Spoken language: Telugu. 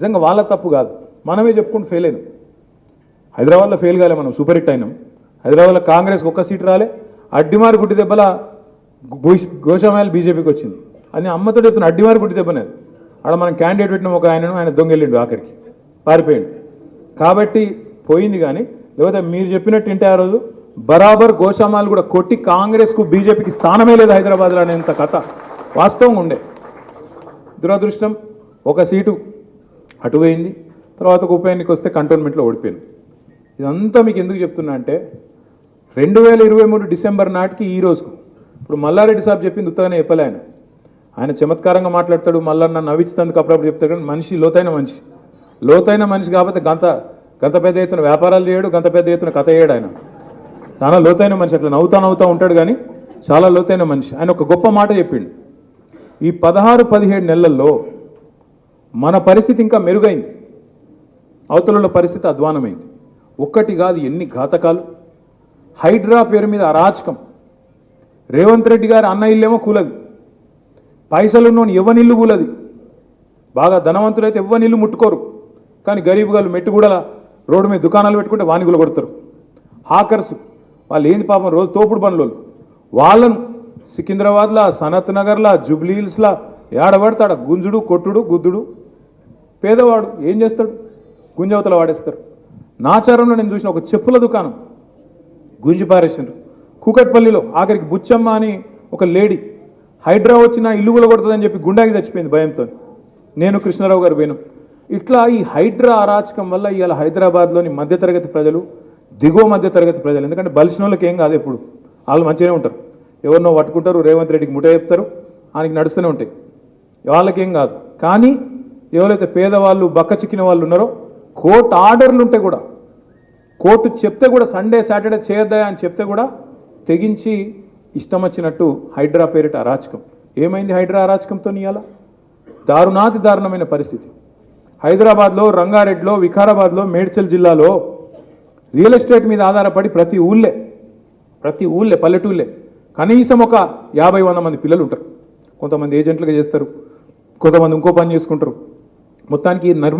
నిజంగా వాళ్ళ తప్పు కాదు. మనమే చెప్పుకుంటూ ఫెయిల్ అయినాం. హైదరాబాద్లో ఫెయిల్ కాలే మనం సూపర్ హిట్ అయినాం. హైదరాబాద్లో కాంగ్రెస్కి ఒక్క సీట్ రాలే. అడ్డిమారి గుడ్డి దెబ్బల గోష్- గోషామాయలు బీజేపీకి వచ్చింది. అది అమ్మతో చెప్తున్న అడ్డిమారి గుడ్డి దెబ్బనేది ఆడ మనం క్యాండిడేట్ పెట్టిన ఒక ఆయనను ఆయన దొంగెళ్ళిండు ఆఖరికి. పారిపోయిండు. కాబట్టి పోయింది కానీ లేకపోతే మీరు చెప్పినట్టు వింటే ఆ రోజు బరాబర్ గోషామాలు కూడా కొట్టి కాంగ్రెస్కు బీజేపీకి స్థానమే లేదు హైదరాబాద్లో అనేంత కథ. వాస్తవంగా ఉండే. దురదృష్టం ఒక సీటు అటు పోయింది తర్వాత ఒక ఉప ఎన్నిక వస్తే కంటోన్మెంట్లో ఓడిపోయింది ఇదంతా మీకు ఎందుకు చెప్తున్నా అంటే రెండు వేల ఇరవై మూడు డిసెంబర్ నాటికి ఈ రోజుకు ఇప్పుడు మల్లారెడ్డి సాబ్ చెప్పింది ఉత్తగానే చెప్పలే ఆయన. ఆయన చమత్కారంగా మాట్లాడతాడు మల్లన్న నవ్వించుతందుకు అప్పుడప్పుడు చెప్తాడు కానీ మనిషి లోతైన మనిషి. లోతైన మనిషి కాకపోతే గంత గంత పెద్ద ఎత్తున వ్యాపారాలు చేయడు గంత పెద్ద ఎత్తున కథ చేయడు ఆయన. చాలా లోతైన మనిషి అట్లా నవ్వుతా నవ్వుతా ఉంటాడు కానీ చాలా లోతైన మనిషి. ఆయన ఒక గొప్ప మాట చెప్పిండు. ఈ పదహారు పదిహేడు నెలల్లో మన పరిస్థితి ఇంకా మెరుగైంది. అవతలలో పరిస్థితి అధ్వానమైంది. ఒక్కటి కాదు ఎన్ని ఘాతకాలు. హైడ్రా పేరు మీద అరాచకం. రేవంత్ రెడ్డి గారి అన్న ఇల్లేమో కూలది. పైసలున్నోని ఇవ్వనిల్లు కూలది. బాగా ధనవంతులైతే ఇవ్వనిల్లు ముట్టుకోరు. కానీ గరీబ్ గారు మెట్టుగూడల రోడ్డు మీద దుకాణాలు పెట్టుకుంటే వానిగులు కొడతారు. హాకర్స్ వాళ్ళు ఏంది పాపం రోజు తోపుడు పనులు వాళ్ళను సికింద్రాబాద్లా సనత్ నగర్లా జూబ్లీ హిల్స్లా ఏడబడతాడ. గుంజుడు కొట్టుడు గుద్దుడు. పేదవాడు ఏం చేస్తాడు? గుంజవతల వాడేస్తారు. నాచారంలో నేను చూసిన ఒక చెప్పుల దుకాణం. గుంజి పారేసిండ్రు. కూకట్పల్లిలో ఆఖరికి బుచ్చమ్మ అని ఒక లేడీ హైడ్రా వచ్చిన ఇల్లు కూడా కొడుతుందని చెప్పి గుండాకి చచ్చిపోయింది భయంతో. నేను కృష్ణారావు గారు పోయినాం. ఇట్లా ఈ హైడ్రా అరాచకం వల్ల ఇవాళ హైదరాబాద్లోని మధ్యతరగతి ప్రజలు దిగువ మధ్యతరగతి ప్రజలు ఎందుకంటే బలిసిన వాళ్ళకి ఏం కాదు ఎప్పుడు. వాళ్ళు మంచిగానే ఉంటారు. ఎవరినో పట్టుకుంటారు రేవంత్ రెడ్డికి ముఠ చెప్తారు ఆయనకి నడుస్తూనే ఉంటాయి. వాళ్ళకేం కాదు. కానీ ఎవరైతే పేదవాళ్ళు బక్క చిక్కిన వాళ్ళు ఉన్నారో కోర్టు ఆర్డర్లు ఉంటే కూడా కోర్టు చెప్తే కూడా సండే సాటర్డే చేయొద్దా అని చెప్తే కూడా తెగించి ఇష్టం వచ్చినట్టు హైడ్రా పేరిట అరాచకం. ఏమైంది హైడ్రా అరాచకంతో ఇవాళ దారుణాతి దారుణమైన పరిస్థితి. హైదరాబాద్లో రంగారెడ్డిలో వికారాబాద్లో మేడ్చల్ జిల్లాలో రియల్ ఎస్టేట్ మీద ఆధారపడి ప్రతి ఊళ్ళే ప్రతి ఊళ్ళే పల్లెటూళ్ళే కనీసం ఒక యాభై వంద మంది పిల్లలు ఉంటారు. కొంతమంది ఏజెంట్లుగా చేస్తారు కొంతమంది ఇంకో పని చేసుకుంటారు. మొత్తానికి నర్మ